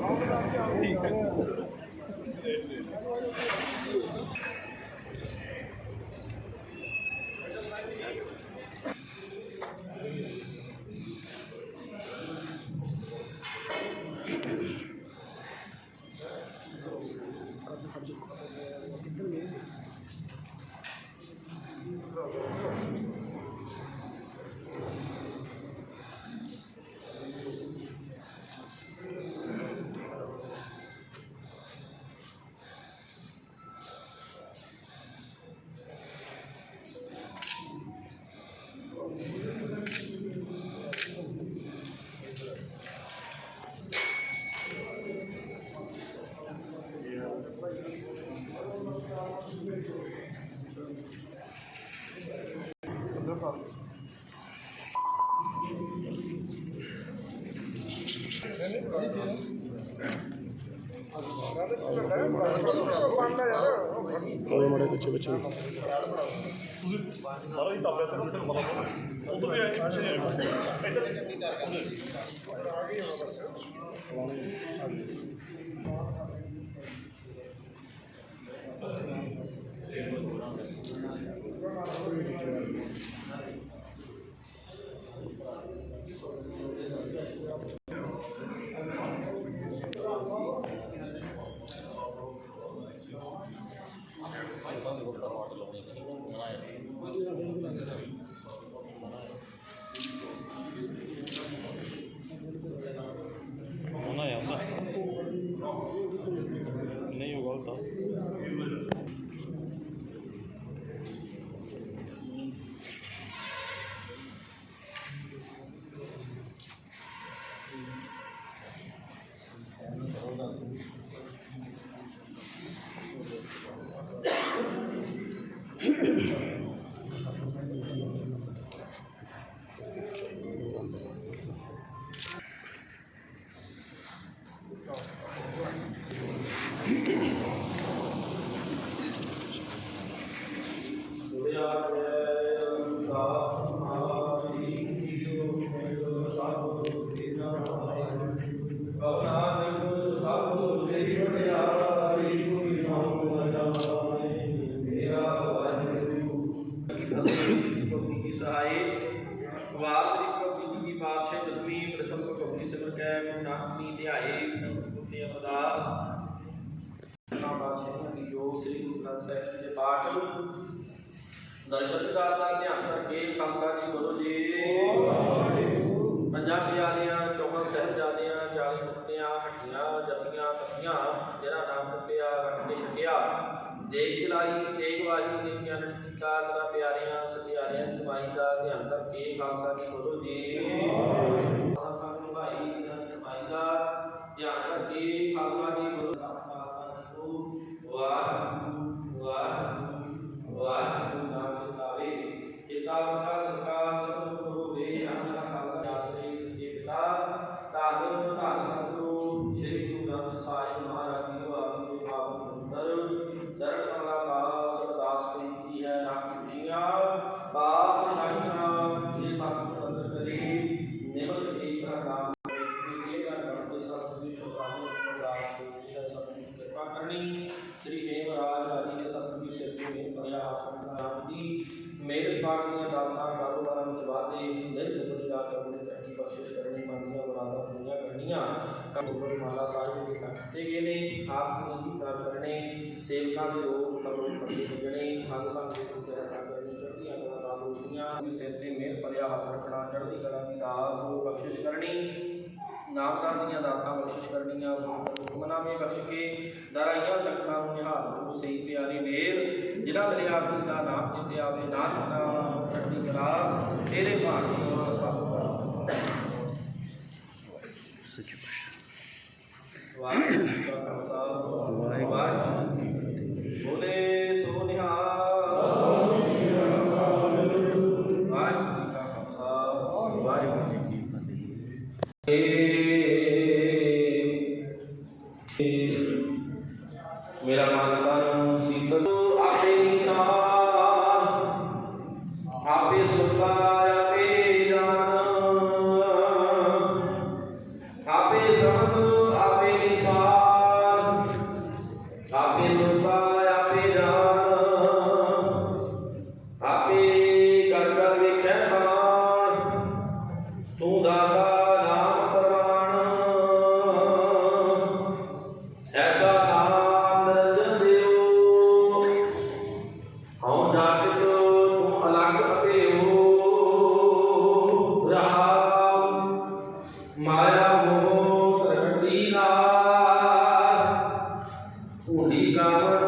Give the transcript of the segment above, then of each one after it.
好的好的好的好的好 ਪਿੱਛੇ ਸਾਰਾ ਹੀ ਤਾਪਿਆ की ਦੇਖ ਚਲਾਈ ਤੇਗ ਬਾਜੀ ਦੇ ਕਿਆ ਨਠੀਕਾ ਤਰਾ ਪਿਆਰਿਆਂ, ਸਤਿਆਰਿਆਂ ਦੀ ਕਮਾਈ ਦਾ ਧਿਆਨ ਕਰਕੇ ਖਾਲਸਾ ਜੀ ਬੋਲੋ ਜੀ। ਰਾਤ ਆਪਣੇ ਤਰੱਕੀ ਕਰਨੀ ਮੰਦੀਆਂ ਮੁਰਾਦਾਂ ਪੂਰੀਆਂ ਕਰਨੀਆਂ ਕਬੂਲ ਮਾਲਾ ਸਾਹਿਬ ਦੇ ਕੱਟੇ ਗਏ ਨੇ, ਆਪ ਨੂੰ ਅੰਗੀਕਾਰ ਕਰਨੇ, ਸੇਵਕਾਂ ਦੇ ਰੋਗ ਪਰਲੋਕ ਪੱਕੇ ਪੁੱਜਣੇ ਹੰਗ ਸੰਗ ਦੀ ਸਹਾਇਤਾ ਕਰਨੀ ਚੜ੍ਹਦੀਆਂ ਕਲਾ ਦਾ ਦੋਸਤੀਆਂ ਵੀ ਸਿਰ ਤੇ ਮਿਹਰ ਭਰਿਆ ਹੱਥ ਰੱਖਣਾ, ਚੜ੍ਹਦੀ ਕਲਾ ਦੀ ਦਾਤ ਨੂੰ ਬਖਸ਼ਿਸ਼ ਕਰਨੀ ਨਾਮਦਾਰ ਦੀਆਂ ਦਾਤਾਂ ਬਖਸ਼ਿਸ਼ ਕਰਨੀਆਂ ਹੁਕਮਨਾਮੇ ਬਖਸ਼ ਕੇ ਦਰਾਈਆਂ ਸੰਗਤਾਂ ਨੂੰ ਨਿਹਾਲ ਕਰੋ, ਸਹੀ ਪਿਆਰੇ ਮੇਰ ਜਿਹੜਾ ਮੇਰੇ ਆਪ ਦਾ ਨਾਮ ਜਿੱਤੇ ਆਵੇ ਨਾਨਕ ਨਾਮ, ਚੜ੍ਹਦੀ ਕਲਾ, ਤੇਰੇ ਭਾਣੇ ਸਭ ਵਾਹਿਗੁਰੂ ਜੀ ਕਾ ਖਾਲਸਾ ਵਾਹਿਗੁਰੂ ਜੀ ਕੀ ਫਤਿਹ का होली का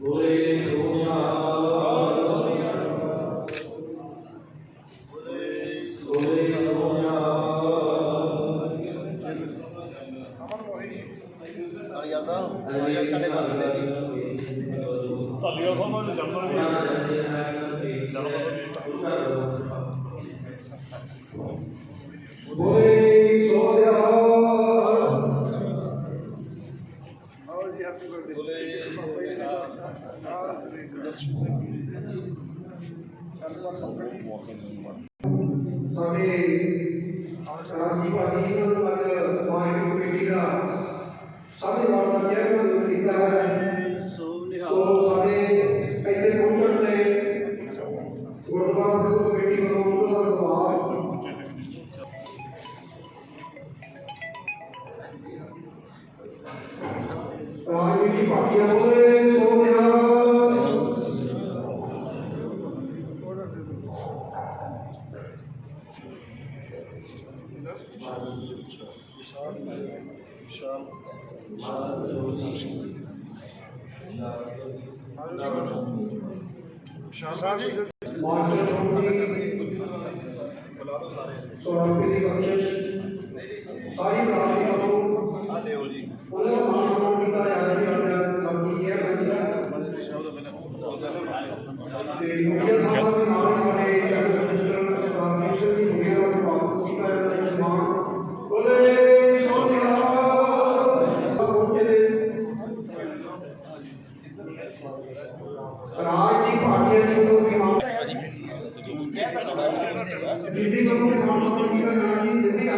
ਗੋਰੇ ਸੋਨਿਆ ਸਾਡੇ ਰਾਜੀ ਭਾਜੀ ਨੂੰ ਅੱਜ ਮਾਰਕੀਟ ਕਮੇਟੀ ਦਾ ਸਾਰੇ ਵਾਰ ਦਾ ਚੇਅਰਮੈਨ ਕੀਤਾ ਹੈ। ਸੋ ਸਾਡੇ ਮਾਸਟਰ ਸ਼੍ਰੋਮਣੀ ਸੌਰਵ ਦੀ ਬਖਸ਼ਿਸ਼ ਸਾਰੀ ਬਰਾਦਰੀ ਰਾਜ ਦੀ ਪਾਰਟੀਆਂ ਦੀ ਵੱਲੋਂ ਵੀ ਮਾਨ ਦਿੱਲੀ ਵੱਲੋਂ ਵੀ ਮਾਨ ਸਨਮਾਨ ਕੀਤਾ ਜਾਣਾ ਜੀ ਦਿੱਲੀ ਆ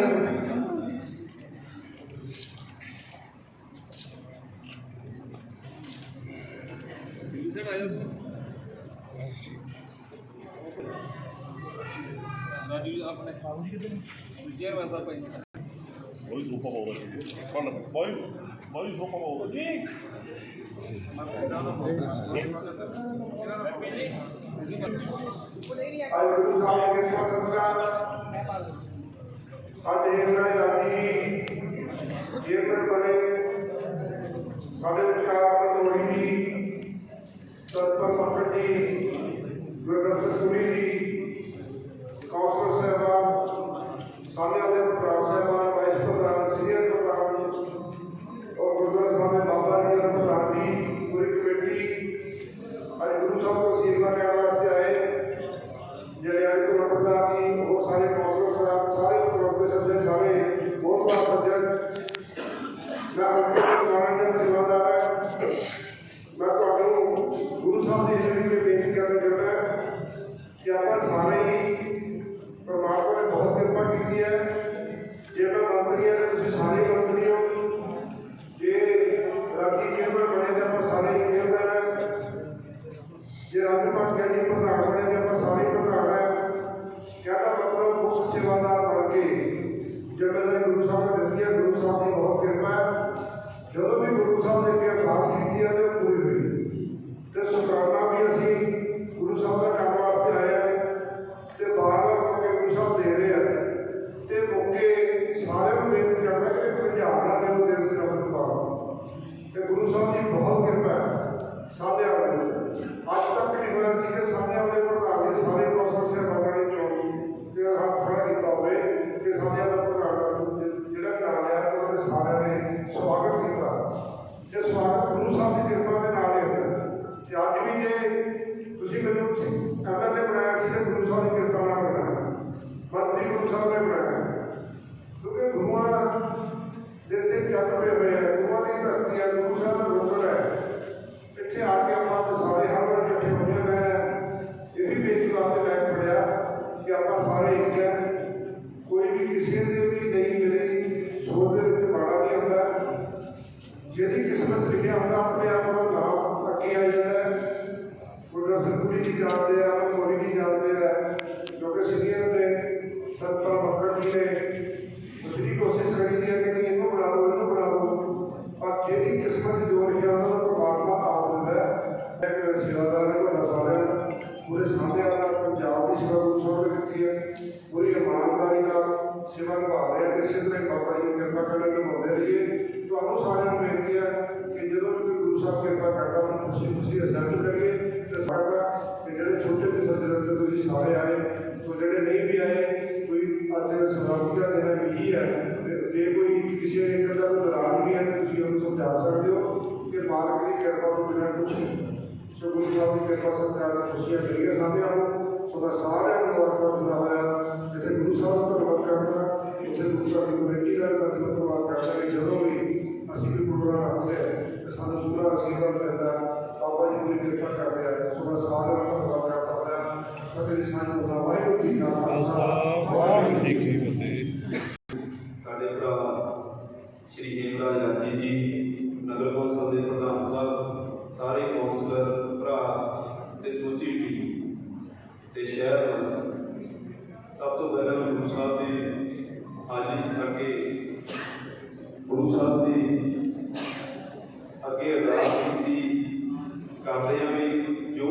ਕੋਈ ਸੋਫਾ ਹੋਊਗਾ ਜੀ ਫੜ ਬਾਈ ਬਾਈ ਸੋਫਾ ਹੋਊਗਾ ਜੀ ਅੱਜ ਗੁਰੂ ਸਾਹਿਬ ਦੇ ਕਿਰਪਾ ਸਦਕਾ ਸਾਡੇ ਇਹਨਾਂ ਰਾਜੀ ਜੇਕਰ ਬਣੇ ਸਾਡੇ ਵਿਚਾਰ ਮੋਹਿਨੀ ਸਤਪਾਲ ਪਕੜ ਜੀ ਗੁਰਦਰਸ਼ਨ ਪੁਰੀ ਜੀ ਕੌਂਸਲਰ ਸਾਹਿਬਾਨ ਸਾਡੇ ਗੁਰੂ ਸਾਹਿਬ ਦੀ ਬਹੁਤ ਕਿਰਪਾ ਹੈ। ਸਾਡੇ ਵਾਲੇ ਅੱਜ ਤੱਕ ਨਹੀਂ ਹੋਇਆ ਸੀ ਕਿ ਸਾਡੇ ਵਾਲੇ ਪ੍ਰਧਾਨ ਦੇ ਸਾਰੇ ਕੌਂਸਲ ਸਾਹਿਬਾਨਾਂ ਨੇ ਚੋਣ ਤੇ ਹੱਥ ਖੜਾ ਕੀਤਾ ਹੋਵੇ ਕਿ ਸਾਡੇ ਦਾ ਪ੍ਰਧਾਨ ਜਿ- ਜਿਹੜਾ ਨਾਂ ਲਿਆ ਤੇ ਉਹਨਾਂ ਦੇ ਸਾਰਿਆਂ ਨੇ ਸਵਾਗਤ ਕੀਤਾ। ਤੇ ਸਵਾਗਤ ਗੁਰੂ ਸਾਹਿਬ ਦੀ ਕਿਰਪਾ ਦੇ ਨਾਲ ਹੀ ਹੋਇਆ। ਤੇ ਅੱਜ ਵੀ ਜੇ ਤੁਸੀਂ ਮੈਨੂੰ ਐਮਐਲਏ ਬਣਾਇਆ ਸੀ ਤੇ ਗੁਰੂ ਸਾਹਿਬ ਦੀ ਕਿਰਪਾ ਨਾਲ ਬਣਾਇਆ ਮੰਤਰੀ ਗੁਰੂ ਸਾਹਿਬ ਨੇ ਬਣਾਇਆ। ਕਿਉਂਕਿ ਗੁਰੂਆਂ ਦੇ ਤੇ ਚੱਲ ਪਏ ਹੋਏ ਆ, ਗੁਰੂਆਂ ਦੀ ਧਰਤੀ ਆ ਗੁਰੂ ਸਾਹਿਬ ਜਿਹਦੀ ਕਿਸਮਤ ਲਿਖਿਆ ਹੁੰਦਾ ਆਪਣੇ ਆਪ ਦਾ ਨਾਮ ਅੱਗੇ ਆ ਜਾਂਦਾ ਹੈ ਗੁਰਦਰਸ਼ਨ ਪੁਰੀ ਜੀ ਜਾਣਦੇ ਆ ਮੋਹੀ ਜੀ ਜਾਣਦੇ ਆ ਜੋ ਕਿ ਸੀਨੀਅਰ ਨੇ ਸਤਪਾਲ ਮੱਕੜ ਜੀ ਨੇ ਬਥੇਰੀ ਕੋਸ਼ਿਸ਼ ਕਰੀ ਦੀ ਹੈ ਕਿ ਇਹਨੂੰ ਬਣਾ ਦਿਓ ਇਹਨੂੰ ਬਣਾ ਦਿਓ ਪਰ ਜਿਹਦੀ ਕਿਸਮਤ ਜੋ ਲਿਖਿਆ ਹੁੰਦਾ ਉਹ ਪਰਮਾਤਮਾ ਆਪ ਦਿੰਦਾ ਹੈ ਇੱਕ ਸੇਵਾਦਾਰ ਹੈ ਵੱਡਾ ਸਾਰਿਆਂ ਦਾ ਪੂਰੇ ਸਾਹਮਣੇ ਦਾ ਪੰਜਾਬ ਦੀ ਸੇਵਾ ਨੂੰ ਛੋੜ ਕੀਤੀ ਹੈ ਪੂਰੀ ਇਮਾਨਦਾਰੀ ਨਾਲ ਸੇਵਾ ਨਿਭਾ ਰਿਹਾ ਤੇ ਇਸੇ ਤਰ੍ਹਾਂ ਹੀ ਬਾਬਾ ਜੀ ਦੀ ਕਿਰਪਾ ਕਰਕੇ ਨਿਭਾਉਂਦੇ ਰਹੀਏ। ਤੁਹਾਨੂੰ ਸਾਰਿਆਂ ਨੂੰ ਬੇਨਤੀ ਹੈ ਕਿ ਜਦੋਂ ਵੀ ਕੋਈ ਗੁਰੂ ਸਾਹਿਬ ਕਿਰਪਾ ਕਰਦਾ, ਉਹਨੂੰ ਖੁਸ਼ੀ ਖੁਸ਼ੀ ਅਸੈਪਟ ਕਰੀਏ ਤੇ ਸਾਡਾ ਕਿ ਜਿਹੜੇ ਛੋਟੇ ਤੇ ਸੱਜਣ ਤੇ ਤੁਸੀਂ ਸਾਰੇ ਆਏ ਸੋ ਜਿਹੜੇ ਨਹੀਂ ਵੀ ਆਏ, ਕੋਈ ਅੱਜ ਸਮਾਪਤੀ ਦਾ ਦਿਨ ਹੈ ਵੀ ਹੈ ਜੇ ਕੋਈ ਕਿਸੇ ਇੱਕ ਦਾ ਕੋਈ ਨਾਰਾਜ਼ਗੀ ਹੈ ਤਾਂ ਤੁਸੀਂ ਉਹਨੂੰ ਸਮਝਾ ਸਕਦੇ ਹੋ ਕਿ ਮਾਲਕ ਦੀ ਕਿਰਪਾ ਤੋਂ ਬਿਨਾਂ ਕੁਝ ਨਹੀਂ। ਸੋ ਗੁਰੂ ਸਾਹਿਬ ਦੀ ਕਿਰਪਾ ਸਤਿਕਾਰ ਨਾਲ ਖੁਸ਼ੀਆਂ ਮਿਲੀਆਂ ਸਾਹਮਣੇ ਆਉ ਸੋ ਮੈਂ ਸਾਰਿਆਂ ਨੂੰ ਮੁਬਾਰਕਾਂ ਦਿੰਦਾ ਹੋਇਆ। ਇੱਥੇ ਗੁਰੂ ਸਾਹਿਬ ਦਾ ਧੰਨਵਾਦ ਕਰਦਾ। ਉੱਥੇ ਗੁਰੂ ਸਾਹਿਬ ਦੀ ਕਮੇਟੀ ਦਾ ਵੀ ਮੈਂ ਧੰਨਵਾਦ ਕਰਦਾ ਕਿ ਜਦੋਂ ਵੀ ਅਸੀਂ ਕੋਈ ਪ੍ਰੋਗਰਾਮ ਰੱਖਦੇ ਹਾਂ, ਤੇ ਸਾਨੂੰ ਪੂਰਾ ਅਸ਼ੀਰਵਾਦ ਮਿਲਦਾ ਬਾਬਾ ਜੀ ਪੂਰੀ ਕਿਰਪਾ ਕਰਦੇ ਆ ਸੋ ਮੈਂ ਸਾਰਿਆਂ ਨੂੰ ਧੰਨਵਾਦ ਕਰਦਾ ਹੋਇਆ ਅਤੇ ਸਾਨੂੰ ਦਾ ਵਾਹਿਗੁਰੂ ਜੀ ਕਾ ਖਾਲਸਾ। ਵਾਹਿਗੁਰੂ ਜੀ ਕੀ ਜੀ ਕੀ ਫਤਿਹ ਸਾਡੇ ਭਰਾ ਸ਼੍ਰੀ ਹੇਮਰਾਜ ਰਾਜੀ ਜੀ ਨਗਰ ਕੌਂਸਲ ਦੇ ਪ੍ਰਧਾਨ ਸਾਹਿਬ ਸਾਰੇ ਕੌਂਸਲਰ ਭਰਾ ਤੇ ਸਮੁੱਚੀ ਟੀਮ ਤੇ ਸ਼ਹਿਰ ਵਾਸੀ ਸਭ ਤੋਂ ਪਹਿਲਾਂ ਮੈਂ ਗੁਰੂ ਸਾਹਿਬ ਦੀ ਹਾਜ਼ਰੀ ਕਰਕੇ ਗੁਰੂ ਸਾਹਿਬ ਦੀ ਅੱਗੇ ਅਰਦਾਸ ਕੀਤੀ ਕਰਦੇ ਹਾਂ ਵੀ ਜੋ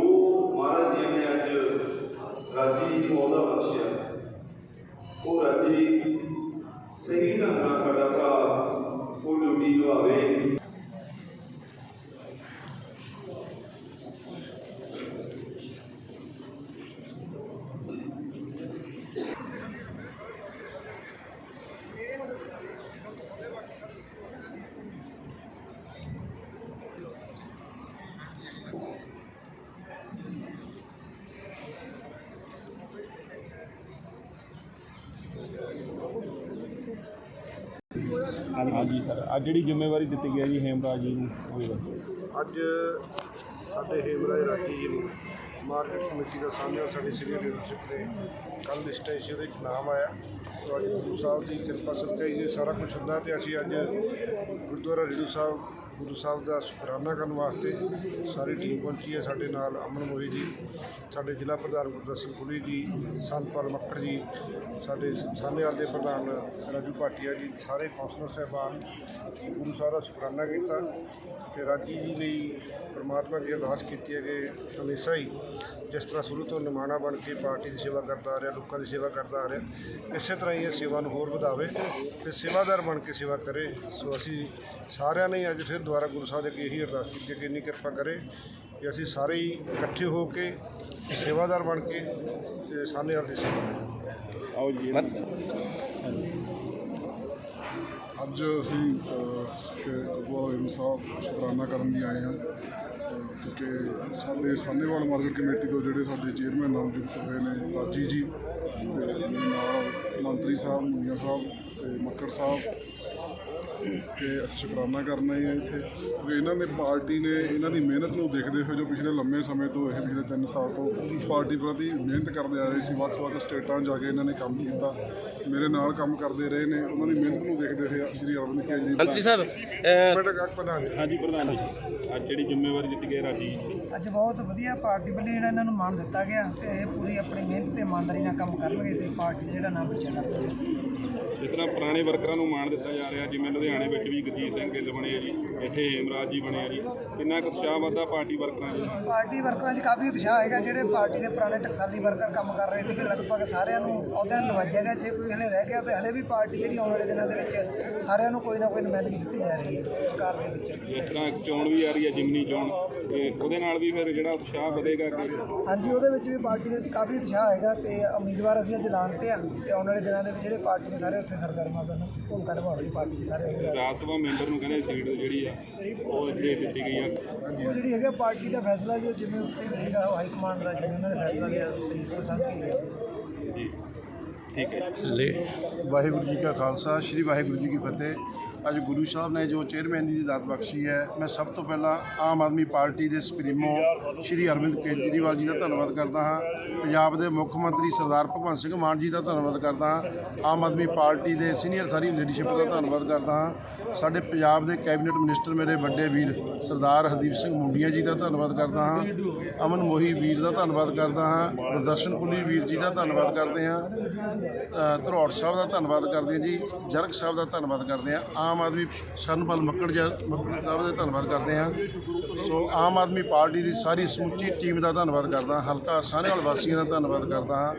ਮਹਾਰਾਜ ਜੀ ਨੇ ਅੱਜ ਰਾਜੀ ਨੂੰ ਉਹਦਾ ਬਖਸ਼ਿਆ ਉਹ ਰਾਜੀ ਸਹੀ ਢੰਗ ਨਾਲ ਸਾਡਾ ਭਰਾ ਉਹ ਡਿਊਟੀ ਨਿਭਾਵੇ ਹਾਂਜੀ ਸਰ। ਅੱਜ ਜਿਹੜੀ ਜ਼ਿੰਮੇਵਾਰੀ ਦਿੱਤੀ ਗਈ ਹੈ ਜੀ, ਹੇਮਰਾਜ ਜੀ ਨੂੰ, ਉਹ ਵੀ ਅੱਜ ਸਾਡੇ ਹੇਮਰਾਜ ਰਾਜੀ ਜੀ ਨੂੰ ਮਾਰਕੀਟ ਕਮੇਟੀ ਦਾ ਸਾਹਮਣੇ ਸਾਡੀ ਸੀਨੀਅਰ ਲੀਡਰਸ਼ਿਪ ਨੇ ਕੱਲ੍ਹ ਲਿਸਟ ਆਈ ਸੀ ਵਿੱਚ ਨਾਮ ਆਇਆ। ਸੋ ਗੁਰੂ ਸਾਹਿਬ ਦੀ ਕਿਰਪਾ ਸਦਕਾ ਹੀ ਇਹ ਸਾਰਾ ਕੁਝ ਹੁੰਦਾ ਤੇ ਅਸੀਂ ਅੱਜ ਗੁਰਦੁਆਰਾ ਰਿੜੂ ਸਾਹਿਬ ਗੁਰੂ ਸਾਹਿਬ ਦਾ ਸ਼ੁਕਰਾਨਾ ਕਰਨ ਵਾਸਤੇ ਸਾਰੀ ਟੀਮ ਪਹੁੰਚੀ ਹੈ ਸਾਡੇ ਨਾਲ ਅਮਨ ਮੋਹੀ ਜੀ, ਸਾਡੇ ਜ਼ਿਲ੍ਹਾ ਪ੍ਰਧਾਨ ਗੁਰਦਰਸ਼ਨ ਕੁਲੀ ਜੀ ਸੰਤਪਾਲ ਮੱਕੜ ਜੀ, ਸਾਡੇ ਸਾਹਨੇਵਾਲ ਦੇ ਪ੍ਰਧਾਨ ਰਾਜੂ ਭਾਟੀਆ ਜੀ, ਸਾਰੇ ਕੌਂਸਲਰ ਸਾਹਿਬਾਨ, ਗੁਰੂ ਸਾਹਿਬ ਦਾ ਸ਼ੁਕਰਾਨਾ ਕੀਤਾ ਤੇ ਰਾਜੀ ਜੀ ਲਈ ਪਰਮਾਤਮਾ ਅੱਗੇ ਅਰਦਾਸ ਕੀਤੀ ਹੈ ਕਿ ਹਮੇਸ਼ਾ ਹੀ ਜਿਸ ਤਰ੍ਹਾਂ ਸ਼ੁਰੂ ਤੋਂ ਨਿਮਾਣਾ ਬਣ ਕੇ ਪਾਰਟੀ ਦੀ ਸੇਵਾ ਕਰਦਾ ਆ ਰਿਹਾ, ਲੋਕਾਂ ਦੀ ਸੇਵਾ ਕਰਦਾ ਆ ਰਿਹਾ, ਇਸੇ ਤਰ੍ਹਾਂ ਹੀ ਇਹ ਸੇਵਾ ਨੂੰ ਹੋਰ ਵਧਾਵੇ ਤੇ ਸੇਵਾਦਾਰ ਬਣ ਕੇ ਸੇਵਾ ਕਰੇ, ਸੋ ਅਸੀਂ ਸਾਰਿਆਂ ਨੇ ਅੱਜ ਫਿਰ ਦੁਬਾਰਾ ਗੁਰੂ ਸਾਹਿਬ ਦੇ ਅੱਗੇ ਇਹੀ ਅਰਦਾਸ ਕੀਤੀ ਕਿ ਇੰਨੀ ਕਿਰਪਾ ਕਰੇ ਕਿ ਅਸੀਂ ਸਾਰੇ ਹੀ ਇਕੱਠੇ ਹੋ ਕੇ ਸੇਵਾਦਾਰ ਬਣ ਕੇ ਤੇ ਸਾਹਨੇਵਾਲ ਦੀ ਸੇਵਾ ਕਰੀਏ ਆਓ ਜੀ। ਅੱਜ ਅਸੀਂ ਗੁਰਦੁਆਰਾ ਹੇਮ ਸਾਹਿਬ ਸ਼ੁਕਰਾਨਾ ਕਰਨ ਲਈ ਆਏ ਹਾਂ। ਅ, ਕਿਉਂਕਿ ਸਾਡੇ ਸਾਨੇਵਾਲ ਮਾਰਕੀਟ ਕਮੇਟੀ ਤੋਂ ਜਿਹੜੇ ਸਾਡੇ ਚੇਅਰਮੈਨ ਨਾਮਜ਼ਦ ਹੋਏ ਨੇ ਰਾਜੀ ਜੀ ਤੇ ਨਾਲ ਮੰਤਰੀ ਸਾਹਿਬ ਮੁੰਨੀਆ ਸਾਹਿਬ ਤੇ ਮੱਕੜ ਸਾਹਿਬ ਕਿ ਅਸੀਂ ਸ਼ੁਕਰਾਨਾ ਕਰਨਾ ਆਏ ਹਾਂ ਇੱਥੇ। ਕਿਉਂਕਿ ਇਹਨਾਂ ਨੇ ਪਾਰਟੀ ਨੇ ਇਹਨਾਂ ਦੀ ਮਿਹਨਤ ਨੂੰ ਦੇਖਦੇ ਹੋਏ ਜੋ ਪਿਛਲੇ ਲੰਮੇ ਸਮੇਂ ਤੋਂ ਇਹ ਪਿਛਲੇ 3 ਸਾਲ ਤੋਂ ਪਾਰਟੀ ਪ੍ਰਤੀ ਮਿਹਨਤ ਕਰਦੇ ਆ ਰਹੇ ਸੀ ਵੱਖ-ਵੱਖ ਸਟੇਟਾਂ ਜਾ ਕੇ ਇਹਨਾਂ ਨੇ ਕੰਮ ਕੀਤਾ। ਮੇਰੇ ਨਾਲ ਕੰਮ ਕਰਦੇ ਰਹੇ ਨੇ ਉਹਨਾਂ ਦੀ ਮਿਹਨਤ ਨੂੰ ਦੇਖਦੇ ਹੋਏ ਸ਼੍ਰੀ ਅਰਵਿੰਦ ਕੇਜਰੀਵਾਲ ਮੰਤਰੀ ਸਾਹਿਬ ਅਹ, ਬੇਟਾ ਕੱਕ ਪ੍ਰਧਾਨ ਜੀ। ਹਾਂਜੀ ਪ੍ਰਧਾਨ ਜੀ। ਅੱਜ ਜਿਹੜੀ ਜ਼ਿੰਮੇਵਾਰੀ ਦਿੱਤੀ ਗਈ ਹੈ ਰਾਜੀ। ਅੱਜ ਬਹੁਤ ਵਧੀਆ ਪਾਰਟੀ ਵੱਲੋਂ ਜਿਹੜਾ ਇਹਨਾਂ ਨੂੰ ਮਾਣ ਦਿੱਤਾ ਗਿਆ ਤੇ ਇਹ ਪੂਰੀ ਆਪਣੀ ਮਿਹਨਤ ਤੇ ਇਮਾਨਦਾਰੀ ਨਾਲ ਕੰਮ ਕਰਨਗੇ ਤੇ ਪਾਰਟੀ ਦਾ ਜਿਹੜਾ ਨਾਮ ਉੱਚਾ ਕਰਨਗੇ। ਜਿਸ ਤਰ੍ਹਾਂ ਪੁਰਾਣੇ ਵਰਕਰਾਂ ਨੂੰ ਮਾਣ ਦਿੱਤਾ ਜਾ ਰਿਹਾ ਜਿਵੇਂ ਲੁਧਿਆਣੇ ਵਿੱਚ ਵੀ ਗਜੀਤ ਸਿੰਘ ਗਿੱਲ ਬਣੇ ਆ ਜੀ ਇੱਥੇ ਹੇਮਰਾਜ ਜੀ ਬਣੇ ਆ ਜੀ। ਕਿੰਨਾ ਕੁ ਉਤਸ਼ਾਹ ਵੱਧਦਾ ਪਾਰਟੀ ਵਰਕਰਾਂ 'ਚ ਪਾਰਟੀ ਵਰਕਰਾਂ 'ਚ ਕਾਫੀ ਉਤਸ਼ਾਹ ਹੈਗਾ ਜਿਹੜੇ ਪਾਰਟੀ ਦੇ ਪੁਰਾਣੇ ਟਕਸਾਲੀ ਵਰਕਰ ਕੰਮ ਕਰ ਰਹੇ ਸੀਗੇ ਲਗਭਗ ਸਾਰਿਆਂ ਨੂੰ ਅਹੁਦਿਆਂ ਨਵਾਜਿਆ ਗਿਆ ਜੇ ਕੋਈ ਹਲੇ ਰਹਿ ਗਿਆ ਤੇ ਹਲੇ ਵੀ ਪਾਰਟੀ ਜਿਹੜੀ ਆਉਣ ਵਾਲੇ ਦਿਨਾਂ ਦੇ ਵਿੱਚ ਸਾਰਿਆਂ ਨੂੰ ਕੋਈ ਨਾ ਕੋਈ ਨੁਮਾਇੰਦਗੀ ਦਿੱਤੀ ਜਾ ਰਹੀ ਹੈ ਸਰਕਾਰ ਦੇ ਵਿੱਚ। ਜਿਸ ਤਰ੍ਹਾਂ ਇੱਕ ਚੋਣ ਵੀ ਆ ਰਹੀ ਹੈ ਜਿਮਨੀ ਚੋਣ। ਤੇ ਉਹਦੇ ਨਾਲ ਵੀ ਫਿਰ ਜਿਹੜਾ ਉਤਸ਼ਾਹ ਵਧੇਗਾ ਕਿ ਹਾਂਜੀ ਉਹਦੇ ਵਿੱਚ ਵੀ ਪਾਰਟੀ ਦੇ ਵਿੱਚ ਕਾਫੀ ਉਤਸ਼ਾਹ ਹੈਗਾ ਤੇ ਉਮੀਦਵਾਰ ਅਸੀਂ ਅੱਜ ਐਲਾਨਤੇ ਆ ਤੇ ਆਉਣ ਵਾਲੇ ਦਿਨਾਂ ਦੇ ਵਿੱਚ ਜਿਹੜੇ ਪਾਰਟੀ ਦੇ ਸਾਰੇ ਉੱਥੇ ਸਰਗਰਮ ਹਨ ਭੂਮਿਕਾ ਨਿਭਾਉਣਗੇ ਪਾਰਟੀ ਦੇ ਸਾਰੇ ਉਮੀਦਵਾਰ। ਰਾਜ ਸਭਾ ਮੈਂਬਰ ਨੂੰ ਕਹਿੰਦੇ ਸੀਟ ਜਿਹੜੀ ਆ ਉਹ ਇੱਥੇ ਦਿੱਤੀ ਗਈ ਆ। ਉਹ ਜਿਹੜੀ ਹੈਗਾ ਪਾਰਟੀ ਦਾ ਫੈਸਲਾ ਜੋ ਜਿਵੇਂ ਉੱਤੇ ਹੋਏਗਾ ਉਹ ਹਾਈ ਕਮਾਂਡ ਦਾ ਜਿਵੇਂ ਉਹਨਾਂ ਨੇ ਫੈਸਲਾ ਲਿਆ ਸਹੀ ਸੋਚ ਸਮਝ ਕੇ ਲਿਆ। ਜੀ। ਠੀਕ ਹੈ। ਲੈ ਵਾਹਿਗੁਰੂ ਜੀ ਕਾ ਖਾਲਸਾ ਸ੍ਰੀ ਵਾਹਿਗੁਰੂ ਜੀ ਕੀ ਫਤਿਹ। ਅੱਜ ਗੁਰੂ ਸਾਹਿਬ ਨੇ ਜੋ ਚੇਅਰਮੈਨੀ ਦੀ ਦਾਤ ਬਖਸ਼ੀ ਹੈ ਮੈਂ ਸਭ ਤੋਂ ਪਹਿਲਾਂ ਆਮ ਆਦਮੀ ਪਾਰਟੀ ਦੇ ਸੁਪਰੀਮੋ ਸ਼੍ਰੀ ਅਰਵਿੰਦ ਕੇਜਰੀਵਾਲ ਜੀ ਦਾ ਧੰਨਵਾਦ ਕਰਦਾ ਹਾਂ ਪੰਜਾਬ ਦੇ ਮੁੱਖ ਮੰਤਰੀ ਸਰਦਾਰ ਭਗਵੰਤ ਸਿੰਘ ਮਾਨ ਜੀ ਦਾ ਧੰਨਵਾਦ ਕਰਦਾ ਹਾਂ ਆਮ ਆਦਮੀ ਪਾਰਟੀ ਦੇ ਸੀਨੀਅਰ ਸਾਰੀ ਲੀਡਰਸ਼ਿਪ ਦਾ ਧੰਨਵਾਦ ਕਰਦਾ ਹਾਂ ਸਾਡੇ ਪੰਜਾਬ ਦੇ ਕੈਬਨਿਟ ਮਿਨਿਸਟਰ ਮੇਰੇ ਵੱਡੇ ਵੀਰ ਸਰਦਾਰ ਹਰਦੀਪ ਸਿੰਘ ਮੁੰਡੀਆਂ ਜੀ ਦਾ ਧੰਨਵਾਦ ਕਰਦਾ ਹਾਂ ਅਮਨ ਮੋਹੀ ਵੀਰ ਦਾ ਧੰਨਵਾਦ ਕਰਦਾ ਹਾਂ ਗੁਰਦਰਸ਼ਨ ਪੁੱਲੀ ਵੀਰ ਜੀ ਦਾ ਧੰਨਵਾਦ ਕਰਦੇ ਹਾਂ ਅ, ਧਰੋੜ ਸਾਹਿਬ ਦਾ ਧੰਨਵਾਦ ਕਰਦੇ ਹਾਂ ਜੀ ਜਰਗ ਸਾਹਿਬ ਦਾ ਧੰਨਵਾਦ ਕਰਦੇ ਹਾਂ ਆਮ ਆਦਮੀ ਸ਼ਰਨਪਾਲ ਮੱਕੜ ਜੀ ਮੱਕੜ ਸਾਹਿਬ ਦਾ ਧੰਨਵਾਦ ਕਰਦੇ ਹਾਂ। ਸੋ ਆਮ ਆਦਮੀ ਪਾਰਟੀ ਦੀ ਸਾਰੀ ਸਮੁੱਚੀ ਟੀਮ ਦਾ ਧੰਨਵਾਦ ਕਰਦਾ ਹਲਕਾ ਸਾਹਨੇਵਾਲ ਵਾਸੀਆਂ ਦਾ ਧੰਨਵਾਦ ਕਰਦਾ ਹਾਂ।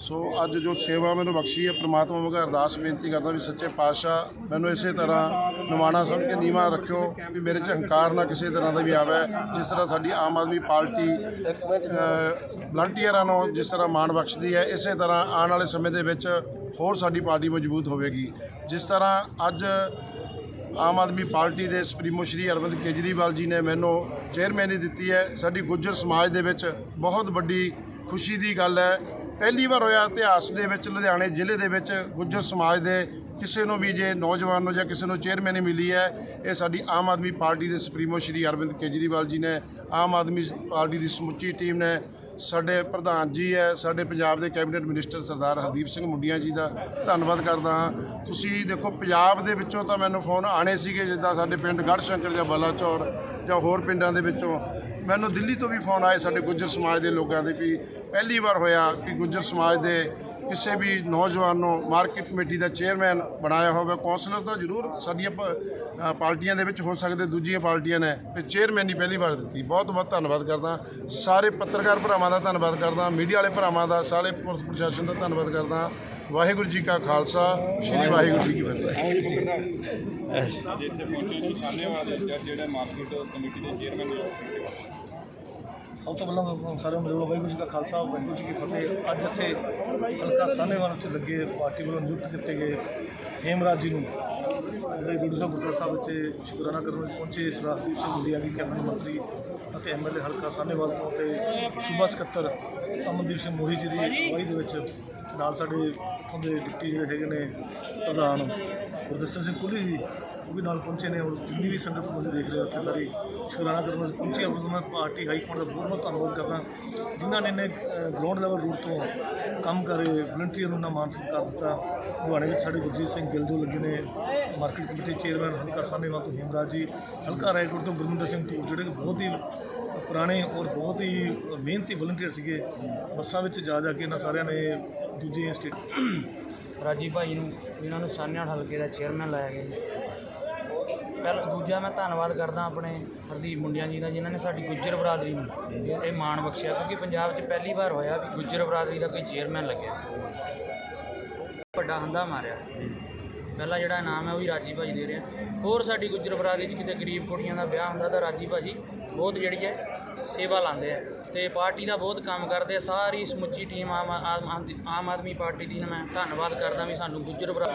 ਸੋ ਅੱਜ ਜੋ ਸੇਵਾ ਮੈਨੂੰ ਬਖਸ਼ੀ ਹੈ, ਪ੍ਰਮਾਤਮਾ ਮੁਗਾ ਅਰਦਾਸ ਬੇਨਤੀ ਕਰਦਾ ਵੀ ਸੱਚੇ ਪਾਤਸ਼ਾਹ ਮੈਨੂੰ ਇਸੇ ਤਰ੍ਹਾਂ ਨਿਮਾਣਾ ਸਮਝ ਕੇ ਨੀਵਾ ਰੱਖਿਓ ਵੀ ਮੇਰੇ 'ਚ ਹੰਕਾਰ ਨਾ ਕਿਸੇ ਤਰ੍ਹਾਂ ਦਾ ਵੀ ਆਵੇ, ਜਿਸ ਤਰ੍ਹਾਂ ਸਾਡੀ ਆਮ ਆਦਮੀ ਪਾਰਟੀ ਵਲੰਟੀਅਰਾਂ ਨੂੰ ਜਿਸ ਤਰ੍ਹਾਂ ਮਾਣ ਬਖਸ਼ਦੀ ਹੈ, ਇਸੇ ਤਰ੍ਹਾਂ ਆਉਣ ਵਾਲੇ ਸਮੇਂ ਦੇ ਵਿੱਚ ਹੋਰ ਸਾਡੀ ਪਾਰਟੀ ਮਜ਼ਬੂਤ ਹੋਵੇਗੀ। ਜਿਸ ਤਰ੍ਹਾਂ ਅੱਜ ਆਮ ਆਦਮੀ ਪਾਰਟੀ ਦੇ ਸੁਪਰੀਮੋ ਸ਼੍ਰੀ ਅਰਵਿੰਦ ਕੇਜਰੀਵਾਲ ਜੀ ਨੇ ਮੈਨੂੰ ਚੇਅਰਮੈਨੀ ਦਿੱਤੀ ਹੈ। ਸਾਡੀ ਗੁੱਜਰ ਸਮਾਜ ਦੇ ਵਿੱਚ ਬਹੁਤ ਵੱਡੀ ਖੁਸ਼ੀ ਦੀ ਗੱਲ ਹੈ। ਪਹਿਲੀ ਵਾਰ ਹੋਇਆ ਇਤਿਹਾਸ ਦੇ ਵਿੱਚ, ਲੁਧਿਆਣੇ ਜ਼ਿਲ੍ਹੇ ਦੇ ਵਿੱਚ ਗੁੱਜਰ ਸਮਾਜ ਦੇ ਕਿਸੇ ਨੂੰ ਵੀ ਜੇ ਨੌਜਵਾਨ ਨੂੰ ਜਾਂ ਕਿਸੇ ਨੂੰ ਚੇਅਰਮੈਨੀ ਮਿਲੀ ਹੈ, ਇਹ ਸਾਡੀ ਆਮ ਆਦਮੀ ਪਾਰਟੀ ਦੇ ਸੁਪਰੀਮੋ ਸ਼੍ਰੀ ਅਰਵਿੰਦ ਕੇਜਰੀਵਾਲ ਜੀ ਨੇ, ਆਮ ਆਦਮੀ ਪਾਰਟੀ ਦੀ ਸਮੁੱਚੀ ਟੀਮ ਨੇ ਸਾਡੇ ਪ੍ਰਧਾਨ ਜੀ ਹੈ, ਸਾਡੇ ਪੰਜਾਬ ਦੇ ਕੈਬਨਿਟ ਮਿਨਿਸਟਰ ਸਰਦਾਰ ਹਰਦੀਪ ਸਿੰਘ ਮੁੰਡੀਆਂ ਜੀ ਦਾ ਧੰਨਵਾਦ ਕਰਦਾ ਹਾਂ। ਤੁਸੀਂ ਦੇਖੋ, ਪੰਜਾਬ ਦੇ ਵਿੱਚੋਂ ਤਾਂ ਮੈਨੂੰ ਫੋਨ ਆਣੇ ਸੀਗੇ, ਜਿੱਦਾਂ ਸਾਡੇ ਪਿੰਡ ਗੜ੍ਹ ਸ਼ੰਕਰ ਜਾਂ ਬਲਾਚੌਰ ਜਾਂ ਹੋਰ ਪਿੰਡਾਂ ਦੇ ਵਿੱਚੋਂ। ਮੈਨੂੰ ਦਿੱਲੀ ਤੋਂ ਵੀ ਫੋਨ ਆਏ ਸਾਡੇ ਗੁੱਜਰ ਸਮਾਜ ਦੇ ਲੋਕਾਂ ਦੇ ਵੀ। ਪਹਿਲੀ ਵਾਰ ਹੋਇਆ ਕਿ ਗੁੱਜਰ ਸਮਾਜ ਦੇ ਕਿਸੇ ਵੀ ਨੌਜਵਾਨ ਨੂੰ ਮਾਰਕੀਟ ਕਮੇਟੀ ਦਾ ਚੇਅਰਮੈਨ ਬਣਾਇਆ ਹੋਵੇ ਕੌਂਸਲਰ ਤਾਂ ਜ਼ਰੂਰ ਸਾਡੀਆਂ ਪਾਰਟੀਆਂ ਦੇ ਵਿੱਚ ਹੋ ਸਕਦੇ, ਦੂਜੀਆਂ ਪਾਰਟੀਆਂ ਨੇ। ਤੇ ਚੇਅਰਮੈਨ ਹੀ ਪਹਿਲੀ ਵਾਰ ਦਿੱਤੀ। ਬਹੁਤ ਬਹੁਤ ਧੰਨਵਾਦ ਕਰਦਾ। ਸਾਰੇ ਪੱਤਰਕਾਰ ਭਰਾਵਾਂ ਦਾ ਧੰਨਵਾਦ ਕਰਦਾ। ਮੀਡੀਆ ਵਾਲੇ ਭਰਾਵਾਂ ਦਾ, ਸਾਰੇ ਪੁਲਿਸ ਪ੍ਰਸ਼ਾਸਨ ਦਾ ਧੰਨਵਾਦ ਕਰਦਾ। ਵਾਹਿਗੁਰੂ ਜੀ ਕਾ ਖਾਲਸਾ। ਸ੍ਰੀ ਵਾਹਿਗੁਰੂ ਜੀ ਕੀ ਫਤਿਹ। ਅੱਜ ਪਹੁੰਚੇ ਜੀ ਸਾਹਨੇਵਾਲ ਦੇ ਮਾਰਕੀਟ ਕਮੇਟੀ ਦੇ ਚੇਅਰਮੈਨ ਨੇ। ਸਭ ਤੋਂ ਪਹਿਲਾਂ ਤਾਂ ਸਾਰਿਆਂ ਨੂੰ ਵਾਹਿਗੁਰੂ ਜੀ ਕਾ ਖਾਲਸਾ, ਵਾਹਿਗੁਰੂ ਜੀ ਕੀ ਫਤਿਹ। ਅੱਜ ਇੱਥੇ ਹਲਕਾ ਸਾਹਨੇਵਾਲ ਵਿੱਚ ਲੱਗੇ ਪਾਰਟੀ ਵੱਲੋਂ ਨਿਯੁਕਤ ਕੀਤੇ ਗਏ ਹੇਮਰਾਜ ਜੀ ਨੂੰ। ਜਿਹੜੇ ਗੁਰੂ ਸਾਹਿਬ ਗੁਰਦੁਆਰਾ ਸਾਹਿਬ ਵਿੱਚ ਸ਼ੁਕਰਾਨਾ ਕਰਨ ਲਈ ਪਹੁੰਚੇ ਸਰਦਾਰ ਸਿੰਘ ਮੁੰਡਿਆ ਜੀ ਕੈਬਨਿਟ ਮੰਤਰੀ ਅਤੇ ਐਮਐਲਏ ਹਲਕਾ ਸਾਹਨੇਵਾਲ ਤੋਂ ਤੇ ਸੂਬਾ ਸਕੱਤਰ ਅਮਨਦੀਪ ਸਿੰਘ ਮੋਹੀ ਜੀ ਦੀ ਅਗਵਾਈ ਦੇ ਵਿੱਚ ਨਾਲ ਸਾਡੇ ਇੱਥੋਂ ਦੇ ਡਿਪਟੀ ਜਿਹੜੇ ਹੈਗੇ ਨੇ ਪ੍ਰਧਾਨ ਗੁਰਦਰਸ਼ਨ ਸਿੰਘ ਕੁਲੀ ਜੀ ਉਹ ਵੀ ਨਾਲ ਪਹੁੰਚੇ ਨੇ ਔਰ ਜਿੰਨੀ ਵੀ ਸੰਗਤ ਤੁਸੀਂ ਦੇਖ ਰਹੇ ਹੋ ਉੱਥੇ ਸਾਰੀ ਸ਼ੁਕਰਾਨਾ ਕਰਨ ਵਾਸਤੇ ਪਹੁੰਚੀ ਔਰ ਮੈਂ ਪਾਰਟੀ ਹਾਈ ਕਮਾਂਡ ਦਾ ਬਹੁਤ ਬਹੁਤ ਧੰਨਵਾਦ ਕਰਦਾ। ਜਿਨ੍ਹਾਂ ਨੇ ਨੇ ਗਰਾਊਂਡ ਲੈਵਲ ਰੂਟ ਤੋਂ ਕੰਮ ਕਰੇ ਵਲੰਟੀਅਰ ਨੂੰ ਨਾ ਮਾਨ ਸਤਿਕਾਰ ਦਿੱਤਾ। ਲੁਧਿਆਣੇ ਵਿੱਚ ਸਾਡੇ ਗੁਰਜੀਤ ਸਿੰਘ ਗਿੱਲ ਜੋ ਲੱਗੇ ਨੇ ਮਾਰਕੀਟ ਕਮੇਟੀ ਚੇਅਰਮੈਨ ਹਲਕਾ ਸਾਹਨੇਵਾਲ ਤੋਂ ਹਿਮਰਾਜ ਜੀ, ਹਲਕਾ ਰਾਏਕੋਟ ਤੋਂ ਗੁਰਮਿੰਦਰ ਸਿੰਘ ਧੂਰ ਜਿਹੜੇ ਕਿ ਬਹੁਤ ਹੀ ਪੁਰਾਣੇ ਔਰ ਬਹੁਤ ਹੀ ਮਿਹਨਤੀ ਵਲੰਟੀਅਰ ਸੀਗੇ। ਬੱਸਾਂ ਵਿੱਚ ਜਾ ਜਾ ਕੇ ਇਹਨਾਂ ਸਾਰਿਆਂ ਨੇ ਦੂਜੇ ਸਟੇਟ ਰਾਜੀ ਭਾਈ ਨੂੰ, ਇਹਨਾਂ ਨੂੰ ਸਾਨਿਆੜ ਹਲਕੇ ਦਾ ਚੇਅਰਮੈਨ ਲਾਇਆ ਗਿਆ ਪਹਿਲ ਦੂਜਾ ਮੈਂ ਧੰਨਵਾਦ ਕਰਦਾ ਆਪਣੇ ਹਰਦੀਪ ਮੁੰਡਿਆਂ ਜੀ ਦਾ, ਜਿਨ੍ਹਾਂ ਨੇ ਸਾਡੀ ਗੁੱਜਰ ਬਰਾਦਰੀ ਨੂੰ ਇਹ ਇਹ ਮਾਣ ਬਖਸ਼ਿਆ, ਕਿਉਂਕਿ ਪੰਜਾਬ 'ਚ ਪਹਿਲੀ ਵਾਰ ਹੋਇਆ ਵੀ ਗੁੱਜਰ ਬਰਾਦਰੀ ਦਾ ਕੋਈ ਚੇਅਰਮੈਨ ਲੱਗਿਆ। ਵੱਡਾ ਹੰਦਾ ਮਾਰਿਆ। ਪਹਿਲਾ ਜਿਹੜਾ ਇਨਾਮ ਹੈ ਉਹ ਵੀ ਰਾਜੀ ਭਾਜੀ ਦੇ ਰਿਹਾ। ਹੋਰ ਸਾਡੀ ਗੁੱਜਰ ਬਰਾਦਰੀ 'ਚ ਕਿਤੇ ਗਰੀਬ ਕੁੜੀਆਂ ਦਾ ਵਿਆਹ ਹੁੰਦਾ ਤਾਂ ਰਾਜੀ ਭਾਜੀ ਬਹੁਤ ਜਿਹੜੀ ਹੈ ਸੇਵਾ ਲਾਉਂਦੇ ਆ ਤੇ ਪਾਰਟੀ ਦਾ ਬਹੁਤ ਕੰਮ ਕਰਦੇ ਆ, ਸਾਰੀ ਸਮੁੱਚੀ ਟੀਮ ਆਮ ਆਮ ਆਦਮੀ ਪਾਰਟੀ ਦੀ, ਮੈਂ ਧੰਨਵਾਦ ਕਰਦਾ ਵੀ ਸਾਨੂੰ ਗੁੱਜਰ ਭਰਾ